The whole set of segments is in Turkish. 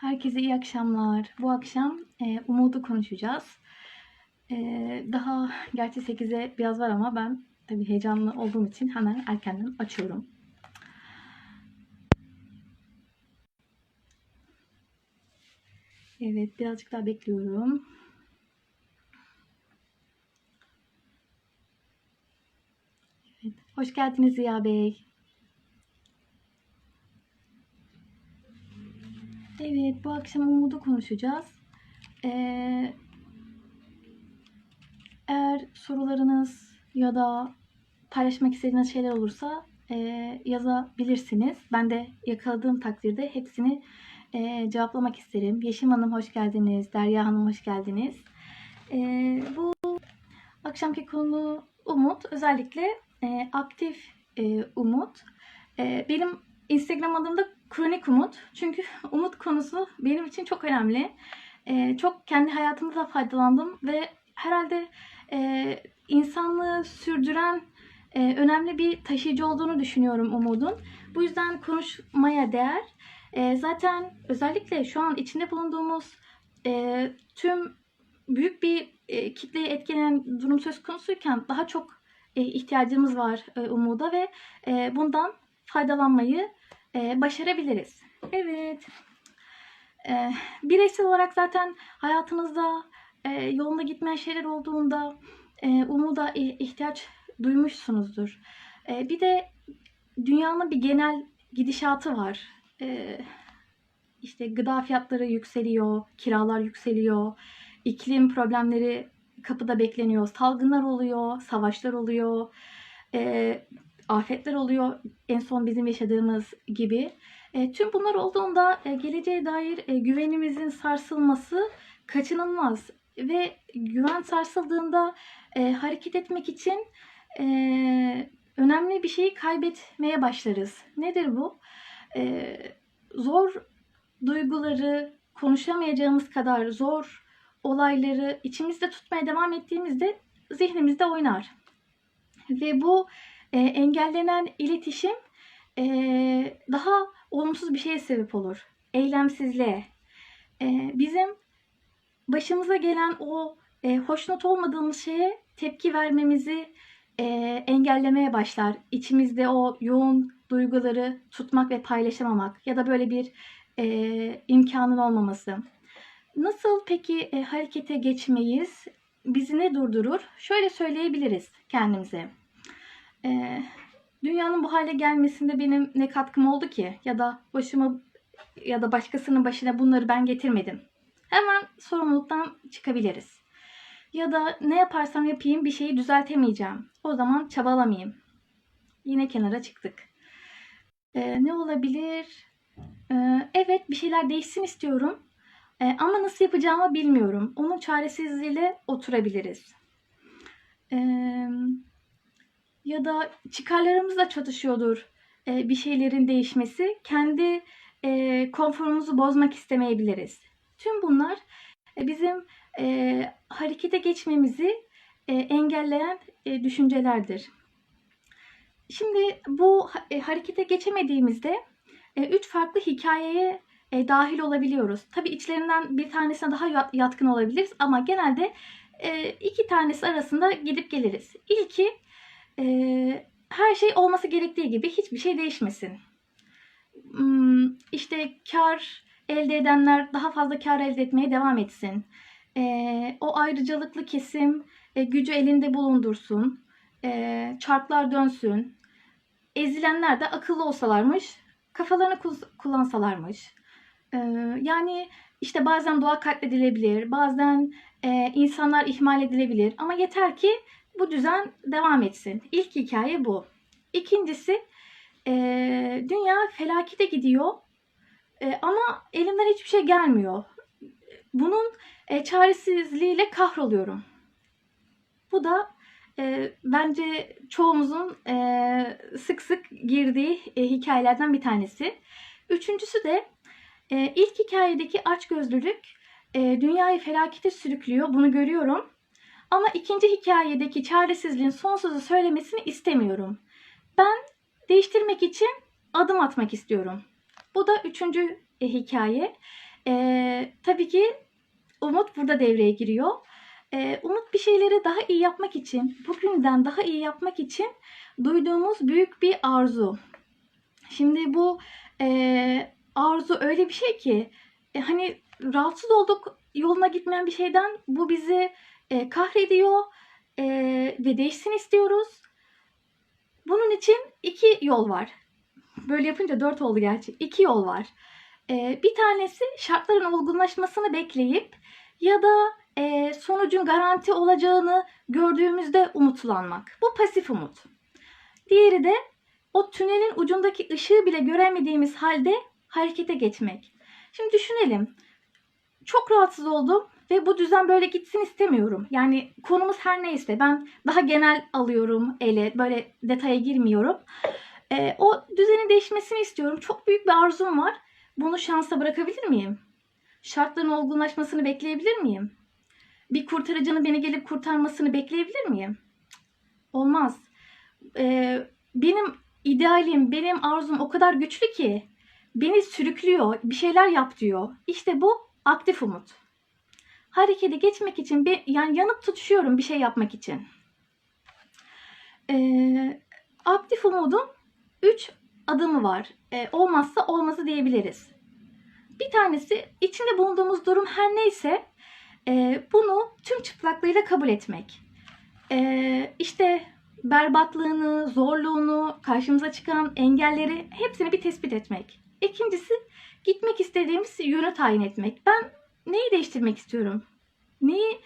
Herkese iyi akşamlar. Bu akşam e, umudu konuşacağız. E, daha gerçi 8'e biraz var ama ben tabii heyecanlı olduğum için hemen erkenden açıyorum. Evet, birazcık daha bekliyorum. Evet, hoş geldiniz Ziya Bey. Evet, bu akşam umudu konuşacağız. Ee, eğer sorularınız ya da paylaşmak istediğiniz şeyler olursa e, yazabilirsiniz. Ben de yakaladığım takdirde hepsini e, cevaplamak isterim. Yeşim Hanım hoş geldiniz. Derya Hanım hoş geldiniz. E, bu akşamki konu umut. Özellikle e, aktif e, umut. E, benim Instagram adım da Kronik Umut. Çünkü umut konusu benim için çok önemli. E, çok kendi hayatımda da faydalandım ve herhalde e, insanlığı sürdüren e, önemli bir taşıyıcı olduğunu düşünüyorum umudun. Bu yüzden konuşmaya değer. E, zaten özellikle şu an içinde bulunduğumuz e, tüm büyük bir e, kitleyi etkileyen durum söz konusuyken daha çok e, ihtiyacımız var e, umuda ve e, bundan faydalanmayı e, başarabiliriz. Evet. E, bireysel olarak zaten hayatınızda e, yolunda gitmeyen şeyler olduğunda e, umuda ihtiyaç duymuşsunuzdur. E, bir de dünyanın bir genel gidişatı var. E, işte gıda fiyatları yükseliyor, kiralar yükseliyor, iklim problemleri kapıda bekleniyor, salgınlar oluyor, savaşlar oluyor, e, afetler oluyor. En son bizim yaşadığımız gibi. E, tüm bunlar olduğunda e, geleceğe dair e, güvenimizin sarsılması kaçınılmaz ve güven sarsıldığında e, hareket etmek için e, önemli bir şeyi kaybetmeye başlarız. Nedir bu? E, zor duyguları konuşamayacağımız kadar zor olayları içimizde tutmaya devam ettiğimizde zihnimizde oynar. Ve bu e, engellenen iletişim e, daha olumsuz bir şeye sebep olur. Eylemsizliğe. E, bizim başımıza gelen o e, hoşnut olmadığımız şeye tepki vermemizi e, engellemeye başlar. İçimizde o yoğun duyguları tutmak ve paylaşamamak ya da böyle bir e, imkanın olmaması. Nasıl peki e, harekete geçmeyiz? Bizi ne durdurur? Şöyle söyleyebiliriz kendimize. E, dünyanın bu hale gelmesinde benim ne katkım oldu ki? Ya da başıma ya da başkasının başına bunları ben getirmedim. Hemen sorumluluktan çıkabiliriz. Ya da ne yaparsam yapayım bir şeyi düzeltemeyeceğim. O zaman çabalamayayım. Yine kenara çıktık. E, ne olabilir? E, evet bir şeyler değişsin istiyorum. E, ama nasıl yapacağımı bilmiyorum. Onun çaresizliğiyle oturabiliriz. E, ya da çıkarlarımızla çatışıyordur e, bir şeylerin değişmesi. Kendi e, konforumuzu bozmak istemeyebiliriz. Tüm bunlar e, bizim e, harekete geçmemizi e, engelleyen e, düşüncelerdir. Şimdi bu e, harekete geçemediğimizde e, üç farklı hikayeye e, dahil olabiliyoruz. Tabii içlerinden bir tanesine daha yat- yatkın olabiliriz ama genelde e, iki tanesi arasında gidip geliriz. İlki e, her şey olması gerektiği gibi hiçbir şey değişmesin. Hmm, işte kar elde edenler daha fazla kar elde etmeye devam etsin. E, o ayrıcalıklı kesim e, gücü elinde bulundursun. E, çarklar dönsün. Ezilenler de akıllı olsalarmış, kafalarını kullansalarmış. Ee, yani işte bazen doğa katledilebilir, bazen e, insanlar ihmal edilebilir ama yeter ki bu düzen devam etsin. İlk hikaye bu. İkincisi e, dünya felakete gidiyor E, ama elimden hiçbir şey gelmiyor. Bunun e, çaresizliğiyle kahroluyorum. Bu da e, bence çoğumuzun e, sık sık girdiği e, hikayelerden bir tanesi. Üçüncüsü de e, ilk hikayedeki açgözlülük e, dünyayı felakete sürüklüyor. Bunu görüyorum. Ama ikinci hikayedeki çaresizliğin son sözü söylemesini istemiyorum. Ben değiştirmek için adım atmak istiyorum. Bu da üçüncü e, hikaye. Ee, tabii ki umut burada devreye giriyor. Ee, umut bir şeyleri daha iyi yapmak için, bugünden daha iyi yapmak için duyduğumuz büyük bir arzu. Şimdi bu e, arzu öyle bir şey ki e, hani rahatsız olduk yoluna gitmeyen bir şeyden bu bizi e, kahrediyor e, ve değişsin istiyoruz. Bunun için iki yol var. Böyle yapınca dört oldu gerçi. İki yol var. E, bir tanesi şartların olgunlaşmasını bekleyip ya da e, sonucun garanti olacağını gördüğümüzde umutlanmak. Bu pasif umut. Diğeri de o tünelin ucundaki ışığı bile göremediğimiz halde harekete geçmek. Şimdi düşünelim. Çok rahatsız oldum ve bu düzen böyle gitsin istemiyorum. Yani konumuz her neyse ben daha genel alıyorum ele böyle detaya girmiyorum. Ee, o düzenin değişmesini istiyorum. Çok büyük bir arzum var. Bunu şansa bırakabilir miyim? Şartların olgunlaşmasını bekleyebilir miyim? Bir kurtarıcının beni gelip kurtarmasını bekleyebilir miyim? Olmaz. Ee, benim idealim, benim arzum o kadar güçlü ki beni sürüklüyor, bir şeyler yap diyor. İşte bu aktif umut. Harekete geçmek için bir, yani yanıp tutuşuyorum bir şey yapmak için. Ee, aktif umudun 3 adımı var. Ee, olmazsa olmazı diyebiliriz. Bir tanesi içinde bulunduğumuz durum her neyse e, bunu tüm çıplaklığıyla kabul etmek. Ee, işte berbatlığını, zorluğunu, karşımıza çıkan engelleri hepsini bir tespit etmek. İkincisi gitmek istediğimiz yönü tayin etmek. Ben neyi değiştirmek istiyorum? Neyi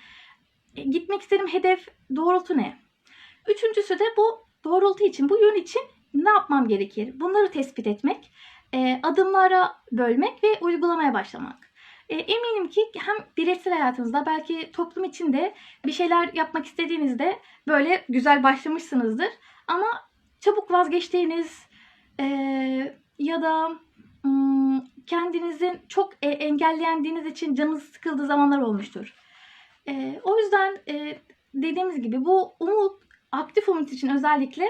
e, gitmek istediğim hedef doğrultu ne? Üçüncüsü de bu doğrultu için, bu yön için ne yapmam gerekir? Bunları tespit etmek, e, adımlara bölmek ve uygulamaya başlamak. E, eminim ki hem bireysel hayatınızda belki toplum içinde bir şeyler yapmak istediğinizde böyle güzel başlamışsınızdır. Ama çabuk vazgeçtiğiniz ya da kendinizin çok e, engellendiğiniz için canınız sıkıldığı zamanlar olmuştur. E, o yüzden e, dediğimiz gibi bu umut, aktif umut için özellikle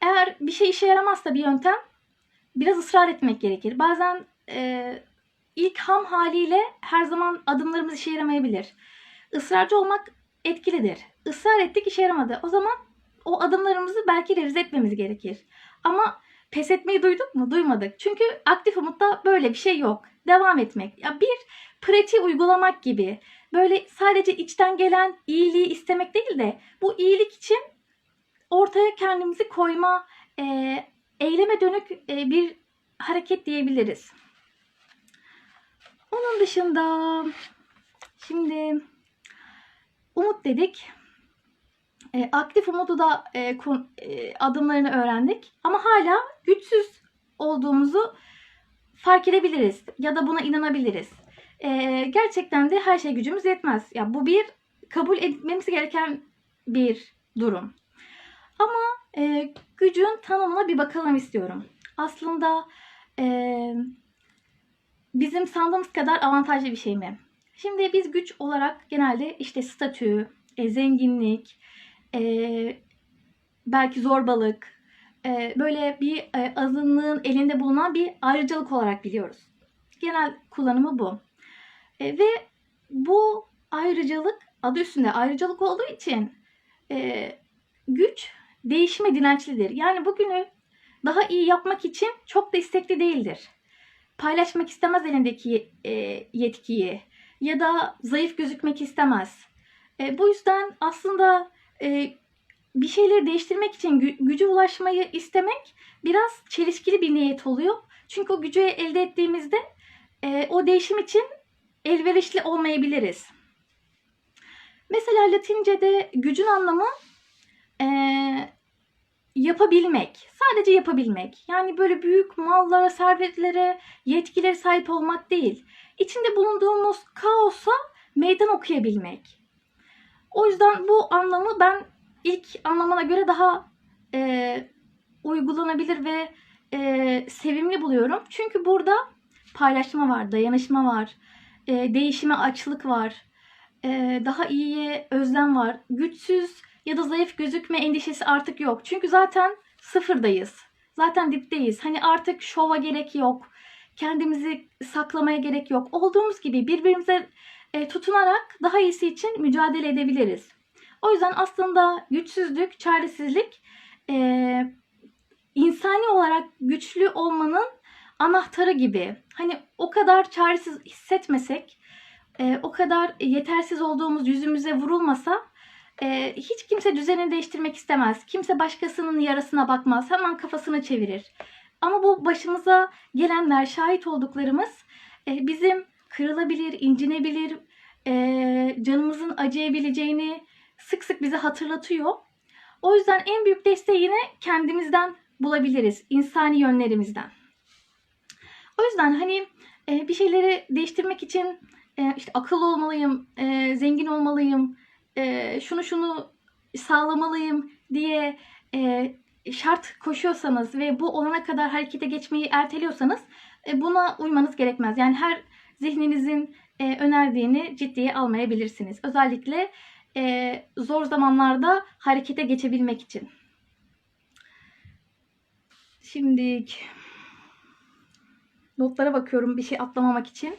eğer bir şey işe yaramazsa bir yöntem biraz ısrar etmek gerekir. Bazen e, ilk ham haliyle her zaman adımlarımız işe yaramayabilir. Israrcı olmak etkilidir. Israr ettik işe yaramadı. O zaman o adımlarımızı belki revize etmemiz gerekir. Ama pes etmeyi duyduk mu? Duymadık. Çünkü aktif umutta böyle bir şey yok. Devam etmek. Ya bir pratiği uygulamak gibi. Böyle sadece içten gelen iyiliği istemek değil de bu iyilik için ortaya kendimizi koyma, e, eyleme dönük e, bir hareket diyebiliriz. Onun dışında şimdi umut dedik. E, aktif umudu da e, kun- e, adımlarını öğrendik. Ama hala güçsüz olduğumuzu fark edebiliriz ya da buna inanabiliriz. E, gerçekten de her şey gücümüz yetmez. Ya bu bir kabul etmemiz gereken bir durum. Ama e, gücün tanımına bir bakalım istiyorum. Aslında e, bizim sandığımız kadar avantajlı bir şey mi? Şimdi biz güç olarak genelde işte statü, e, zenginlik, e, belki zorbalık, e, böyle bir e, azınlığın elinde bulunan bir ayrıcalık olarak biliyoruz. Genel kullanımı bu. E, ve bu ayrıcalık adı üstünde ayrıcalık olduğu için e, güç değişime dirençlidir. Yani bugünü daha iyi yapmak için çok da istekli değildir. Paylaşmak istemez elindeki e, yetkiyi ya da zayıf gözükmek istemez. E, bu yüzden aslında e, bir şeyleri değiştirmek için gü- güce ulaşmayı istemek biraz çelişkili bir niyet oluyor. Çünkü o gücü elde ettiğimizde e, o değişim için elverişli olmayabiliriz. Mesela Latince'de gücün anlamı e, yapabilmek. Sadece yapabilmek. Yani böyle büyük mallara, servetlere, yetkilere sahip olmak değil. İçinde bulunduğumuz kaosa meydan okuyabilmek. O yüzden bu anlamı ben ilk anlamına göre daha e, uygulanabilir ve e, sevimli buluyorum. Çünkü burada paylaşma var, dayanışma var, e, değişime açlık var, e, daha iyiye özlem var. Güçsüz ya da zayıf gözükme endişesi artık yok. Çünkü zaten sıfırdayız. Zaten dipteyiz. Hani artık şova gerek yok. kendimizi saklamaya gerek yok. Olduğumuz gibi birbirimize e, tutunarak daha iyisi için mücadele edebiliriz. O yüzden aslında güçsüzlük, çaresizlik e, insani olarak güçlü olmanın anahtarı gibi. Hani o kadar çaresiz hissetmesek, e, o kadar yetersiz olduğumuz yüzümüze vurulmasa hiç kimse düzenini değiştirmek istemez. Kimse başkasının yarasına bakmaz. Hemen kafasını çevirir. Ama bu başımıza gelenler, şahit olduklarımız bizim kırılabilir, incinebilir, e, canımızın acıyabileceğini sık sık bize hatırlatıyor. O yüzden en büyük desteği yine kendimizden bulabiliriz. insani yönlerimizden. O yüzden hani e, bir şeyleri değiştirmek için e, işte akıllı olmalıyım, e, zengin olmalıyım, e, şunu şunu sağlamalıyım diye e, şart koşuyorsanız ve bu olana kadar harekete geçmeyi erteliyorsanız e, buna uymanız gerekmez. Yani her zihninizin e, önerdiğini ciddiye almayabilirsiniz. Özellikle e, zor zamanlarda harekete geçebilmek için. Şimdi notlara bakıyorum bir şey atlamamak için.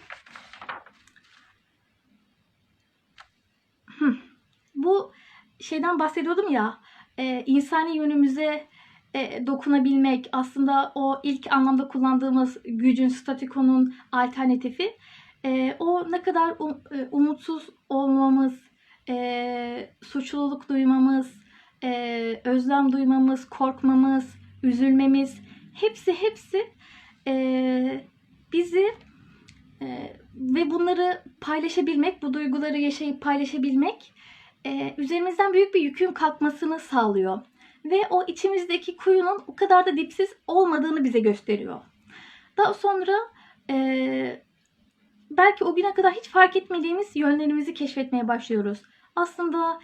Bu şeyden bahsediyordum ya e, insani yönümüze e, dokunabilmek aslında o ilk anlamda kullandığımız gücün, statikonun alternatifi. E, o ne kadar um- e, umutsuz olmamız, e, suçluluk duymamız, e, özlem duymamız, korkmamız, üzülmemiz hepsi hepsi e, bizi e, ve bunları paylaşabilmek, bu duyguları yaşayıp paylaşabilmek e, üzerimizden büyük bir yükün kalkmasını sağlıyor. Ve o içimizdeki kuyunun o kadar da dipsiz olmadığını bize gösteriyor. Daha sonra e, belki o güne kadar hiç fark etmediğimiz yönlerimizi keşfetmeye başlıyoruz. Aslında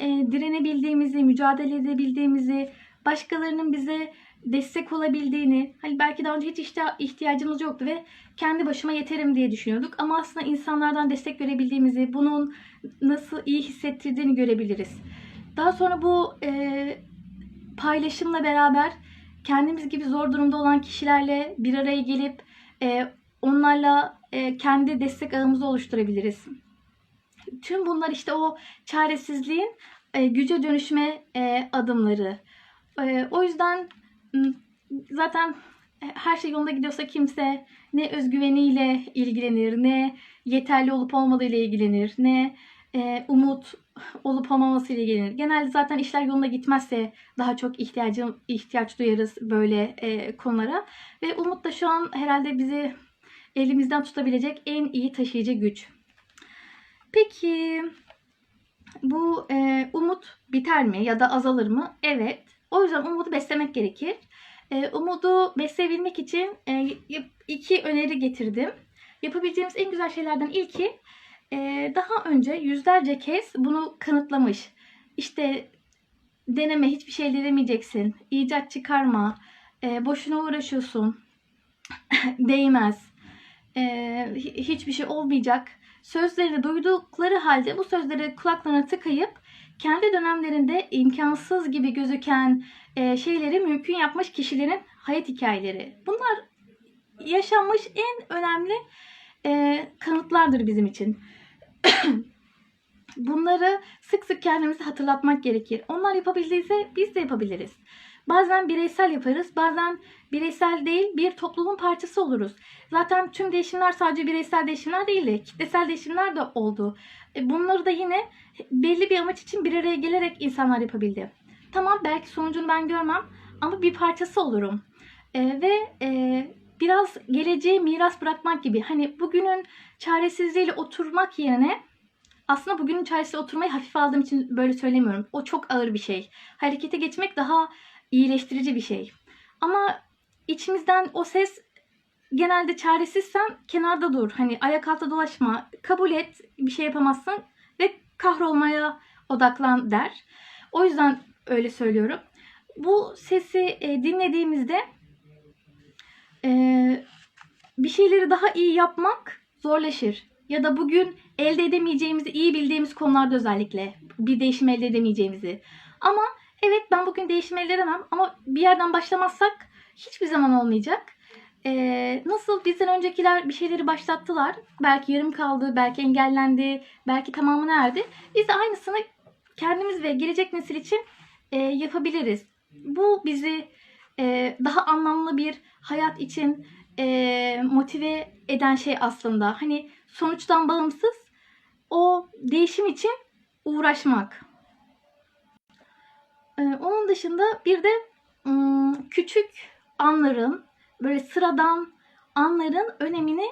e, direnebildiğimizi, mücadele edebildiğimizi, başkalarının bize destek olabildiğini, hani belki daha önce hiç işte ihtiyacımız yoktu ve kendi başıma yeterim diye düşünüyorduk. Ama aslında insanlardan destek görebildiğimizi, bunun nasıl iyi hissettirdiğini görebiliriz. Daha sonra bu e, paylaşımla beraber kendimiz gibi zor durumda olan kişilerle bir araya gelip e, onlarla e, kendi destek ağımızı oluşturabiliriz. Tüm bunlar işte o çaresizliğin e, güce dönüşme e, adımları. E, o yüzden zaten her şey yolunda gidiyorsa kimse ne özgüveniyle ilgilenir, ne yeterli olup olmadığıyla ilgilenir, ne e, umut olup olmaması ile ilgilenir. Genelde zaten işler yolunda gitmezse daha çok ihtiyacım ihtiyaç duyarız böyle e, konulara. Ve umut da şu an herhalde bizi elimizden tutabilecek en iyi taşıyıcı güç. Peki bu e, umut biter mi ya da azalır mı? Evet. O yüzden umudu beslemek gerekir. E, umudu besleyebilmek için e, iki öneri getirdim. Yapabileceğimiz en güzel şeylerden ilki daha önce yüzlerce kez bunu kanıtlamış. İşte deneme hiçbir şey denemeyeceksin. icat çıkarma. E, boşuna uğraşıyorsun. Değmez. E, hi- hiçbir şey olmayacak. Sözlerini duydukları halde bu sözleri kulaklarına tıkayıp kendi dönemlerinde imkansız gibi gözüken e, şeyleri mümkün yapmış kişilerin hayat hikayeleri. Bunlar yaşanmış en önemli kanıtlardır bizim için. Bunları sık sık kendimize hatırlatmak gerekir. Onlar yapabildiyse biz de yapabiliriz. Bazen bireysel yaparız, bazen bireysel değil bir toplumun parçası oluruz. Zaten tüm değişimler sadece bireysel değişimler değil de kitlesel değişimler de oldu. E, Bunları da yine belli bir amaç için bir araya gelerek insanlar yapabildi. Tamam belki sonucunu ben görmem ama bir parçası olurum. E, ve e, biraz geleceğe miras bırakmak gibi. Hani bugünün çaresizliğiyle oturmak yerine aslında bugünün çaresiyle oturmayı hafife aldığım için böyle söylemiyorum. O çok ağır bir şey. Harekete geçmek daha iyileştirici bir şey. Ama içimizden o ses genelde çaresizsen kenarda dur. Hani ayak altta dolaşma. Kabul et. Bir şey yapamazsın ve kahrolmaya odaklan der. O yüzden öyle söylüyorum. Bu sesi e, dinlediğimizde e, bir şeyleri daha iyi yapmak zorlaşır. Ya da bugün elde edemeyeceğimizi iyi bildiğimiz konularda özellikle bir değişim elde edemeyeceğimizi. Ama evet ben bugün değişim elde edemem ama bir yerden başlamazsak hiçbir zaman olmayacak. Ee, nasıl bizden öncekiler bir şeyleri başlattılar. Belki yarım kaldı, belki engellendi, belki tamamına erdi. Biz de aynısını kendimiz ve gelecek nesil için e, yapabiliriz. Bu bizi e, daha anlamlı bir hayat için e, motive eden şey aslında. Hani sonuçtan bağımsız o değişim için uğraşmak. Ee, onun dışında bir de küçük anların böyle sıradan anların önemini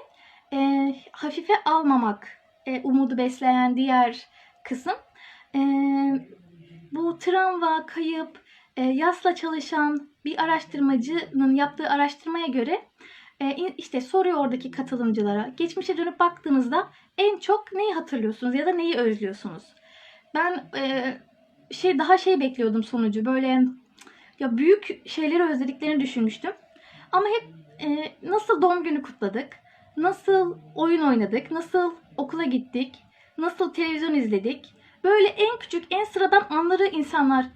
e, hafife almamak e, umudu besleyen diğer kısım. E, bu travma, kayıp, e, yasla çalışan bir araştırmacının yaptığı araştırmaya göre e, işte soruyor oradaki katılımcılara. Geçmişe dönüp baktığınızda en çok neyi hatırlıyorsunuz ya da neyi özlüyorsunuz? Ben e, şey daha şey bekliyordum sonucu. Böyle ya büyük şeyleri özlediklerini düşünmüştüm. Ama hep e, nasıl doğum günü kutladık? Nasıl oyun oynadık? Nasıl okula gittik? Nasıl televizyon izledik? Böyle en küçük, en sıradan anları insanlar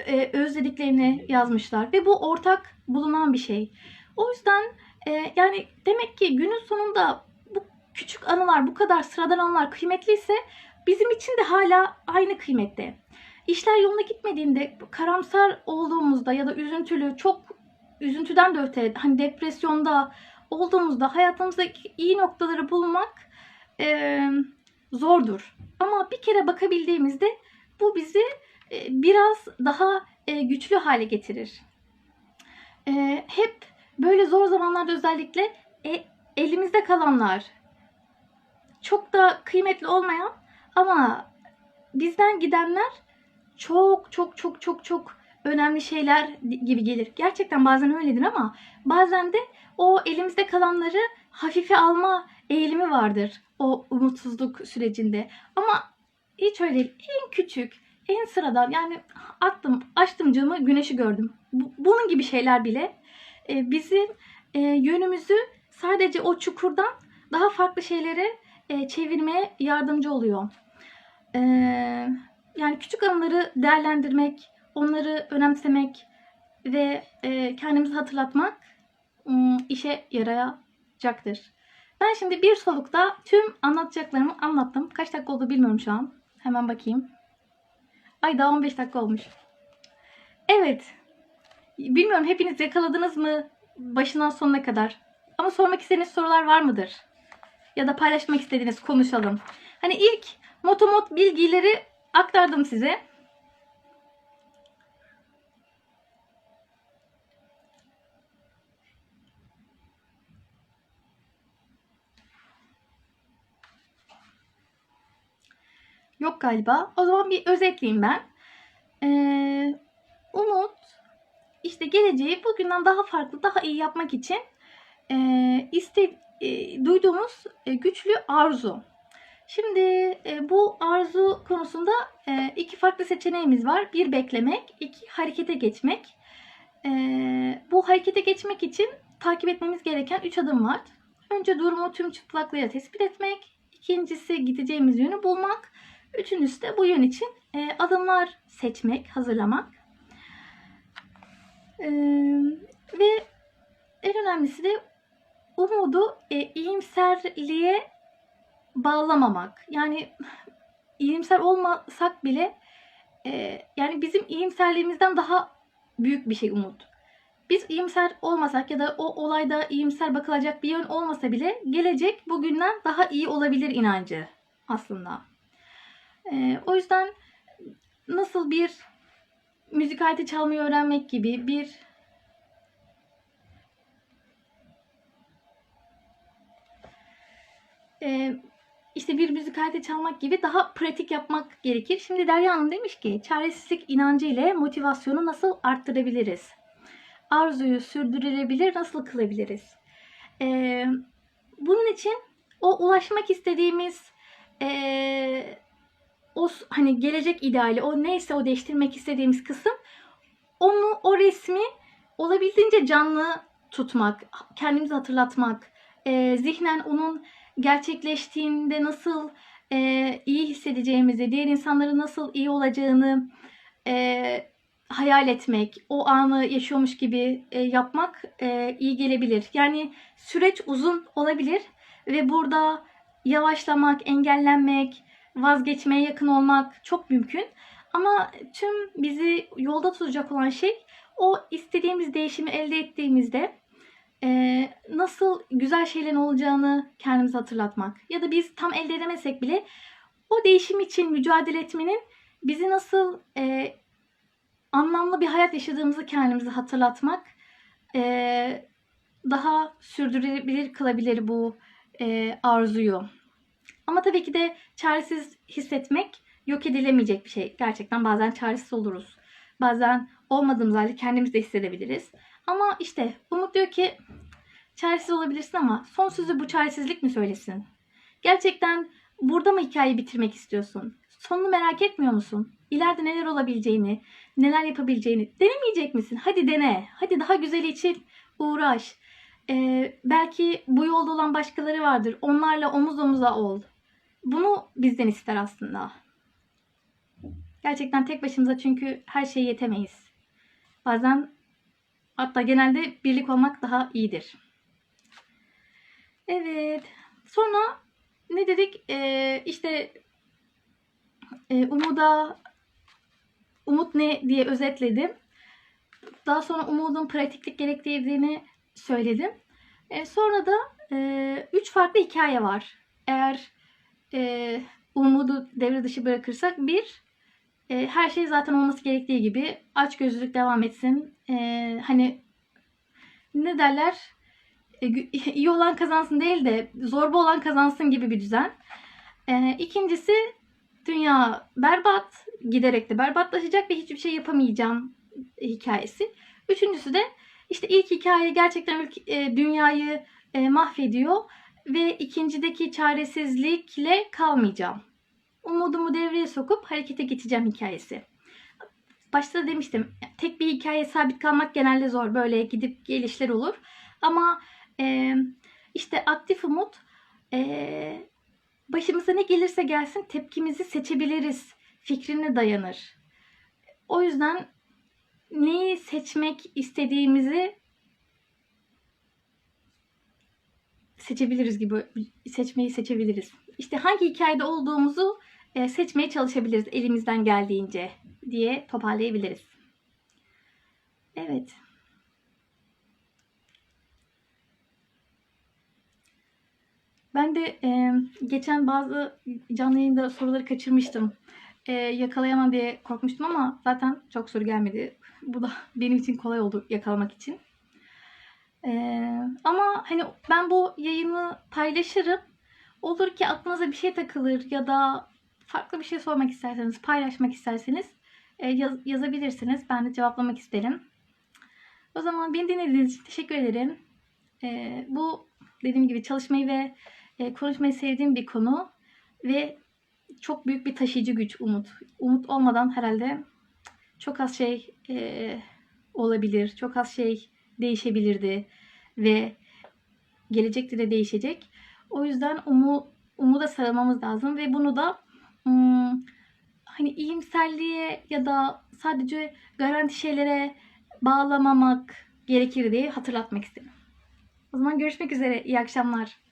e, özlediklerini yazmışlar ve bu ortak bulunan bir şey. O yüzden e, yani demek ki günün sonunda bu küçük anılar, bu kadar sıradan anılar kıymetliyse bizim için de hala aynı kıymette. İşler yoluna gitmediğinde, karamsar olduğumuzda ya da üzüntülü, çok üzüntüden de öte, hani depresyonda olduğumuzda hayatımızdaki iyi noktaları bulmak e, zordur. Ama bir kere bakabildiğimizde bu bizi biraz daha e, güçlü hale getirir. E, hep böyle zor zamanlarda özellikle e, elimizde kalanlar çok da kıymetli olmayan ama bizden gidenler çok çok çok çok çok önemli şeyler gibi gelir. Gerçekten bazen öyledir ama bazen de o elimizde kalanları hafife alma eğilimi vardır o umutsuzluk sürecinde. Ama hiç öyle değil. En küçük, en sıradan yani attım, açtım camı güneşi gördüm. Bu- Bunun gibi şeyler bile e, bizim e, yönümüzü sadece o çukurdan daha farklı şeylere e, çevirmeye yardımcı oluyor. E, yani küçük anıları değerlendirmek, onları önemsemek ve e, kendimizi hatırlatmak ım, işe yarayacaktır. Ben şimdi bir solukta tüm anlatacaklarımı anlattım. Kaç dakika oldu bilmiyorum şu an. Hemen bakayım. Ay daha 15 dakika olmuş. Evet. Bilmiyorum hepiniz yakaladınız mı başından sonuna kadar. Ama sormak istediğiniz sorular var mıdır? Ya da paylaşmak istediğiniz konuşalım. Hani ilk motomot bilgileri aktardım size. Yok galiba. O zaman bir özetleyeyim ben. Ee, umut işte geleceği bugünden daha farklı, daha iyi yapmak için e, iste, e, duyduğumuz e, güçlü arzu. Şimdi e, bu arzu konusunda e, iki farklı seçeneğimiz var. Bir beklemek, iki harekete geçmek. E, bu harekete geçmek için takip etmemiz gereken üç adım var. Önce durumu tüm çıplaklığıyla tespit etmek. İkincisi gideceğimiz yönü bulmak. Üçüncüsü de bu yön için e, adımlar seçmek, hazırlamak. E, ve en önemlisi de umudu e, iyimserliğe bağlamamak. Yani iyimser olmasak bile e, yani bizim iyimserliğimizden daha büyük bir şey umut. Biz iyimser olmasak ya da o olayda iyimser bakılacak bir yön olmasa bile gelecek bugünden daha iyi olabilir inancı aslında. E, o yüzden nasıl bir müzik aleti çalmayı öğrenmek gibi bir e, işte bir müzik aleti çalmak gibi daha pratik yapmak gerekir. Şimdi Derya Hanım demiş ki çaresizlik inancı ile motivasyonu nasıl arttırabiliriz? Arzuyu sürdürülebilir nasıl kılabiliriz? E, bunun için o ulaşmak istediğimiz e, o hani gelecek ideali o neyse o değiştirmek istediğimiz kısım onu o resmi olabildiğince canlı tutmak, kendimizi hatırlatmak, e, zihnen onun gerçekleştiğinde nasıl e, iyi hissedeceğimizi, diğer insanların nasıl iyi olacağını e, hayal etmek, o anı yaşıyormuş gibi e, yapmak e, iyi gelebilir. Yani süreç uzun olabilir ve burada yavaşlamak, engellenmek, vazgeçmeye yakın olmak çok mümkün. Ama tüm bizi yolda tutacak olan şey o istediğimiz değişimi elde ettiğimizde e, nasıl güzel şeylerin olacağını kendimize hatırlatmak. Ya da biz tam elde edemesek bile o değişim için mücadele etmenin bizi nasıl e, anlamlı bir hayat yaşadığımızı kendimize hatırlatmak e, daha sürdürülebilir kılabilir bu e, arzuyu. Ama tabii ki de çaresiz hissetmek yok edilemeyecek bir şey. Gerçekten bazen çaresiz oluruz. Bazen olmadığımız halde kendimiz de hissedebiliriz. Ama işte Umut diyor ki çaresiz olabilirsin ama son sözü bu çaresizlik mi söylesin? Gerçekten burada mı hikayeyi bitirmek istiyorsun? Sonunu merak etmiyor musun? İleride neler olabileceğini, neler yapabileceğini denemeyecek misin? Hadi dene. Hadi daha güzeli için uğraş. Ee, belki bu yolda olan başkaları vardır. Onlarla omuz omuza ol. Bunu bizden ister aslında. Gerçekten tek başımıza çünkü her şeye yetemeyiz. Bazen hatta genelde birlik olmak daha iyidir. Evet. Sonra ne dedik? Ee, işte e, Umut'a Umut ne diye özetledim. Daha sonra Umut'un pratiklik gerektirdiğini söyledim. E, sonra da e, üç farklı hikaye var. Eğer e, Umut'u devre dışı bırakırsak bir, e, her şey zaten olması gerektiği gibi aç gözlülük devam etsin. E, hani ne derler? E, iyi olan kazansın değil de zorba olan kazansın gibi bir düzen. E, ikincisi dünya berbat, giderek de berbatlaşacak ve hiçbir şey yapamayacağım hikayesi. Üçüncüsü de işte ilk hikaye gerçekten ülke- e, dünyayı e, mahvediyor ve ikincideki çaresizlikle kalmayacağım. Umudumu devreye sokup harekete geçeceğim hikayesi. Başta da demiştim tek bir hikaye sabit kalmak genelde zor. Böyle gidip gelişler olur. Ama e, işte aktif umut e, başımıza ne gelirse gelsin tepkimizi seçebiliriz fikrine dayanır. O yüzden neyi seçmek istediğimizi seçebiliriz gibi seçmeyi seçebiliriz. İşte hangi hikayede olduğumuzu e, seçmeye çalışabiliriz elimizden geldiğince diye toparlayabiliriz. Evet. Ben de e, geçen bazı canlı yayında soruları kaçırmıştım. E, yakalayamam diye korkmuştum ama zaten çok soru gelmedi. Bu da benim için kolay oldu yakalamak için. E, ama hani ben bu yayını paylaşırım. Olur ki aklınıza bir şey takılır ya da farklı bir şey sormak isterseniz, paylaşmak isterseniz e, yaz- yazabilirsiniz. Ben de cevaplamak isterim. O zaman beni dinlediğiniz için teşekkür ederim. E, bu dediğim gibi çalışmayı ve e, konuşmayı sevdiğim bir konu ve çok büyük bir taşıyıcı güç umut. Umut olmadan herhalde çok az şey e, olabilir, çok az şey değişebilirdi ve gelecekte de değişecek. O yüzden umu, umuda sarılmamız lazım ve bunu da hmm, hani iyimserliğe ya da sadece garanti şeylere bağlamamak gerekir diye hatırlatmak istedim. O zaman görüşmek üzere. İyi akşamlar.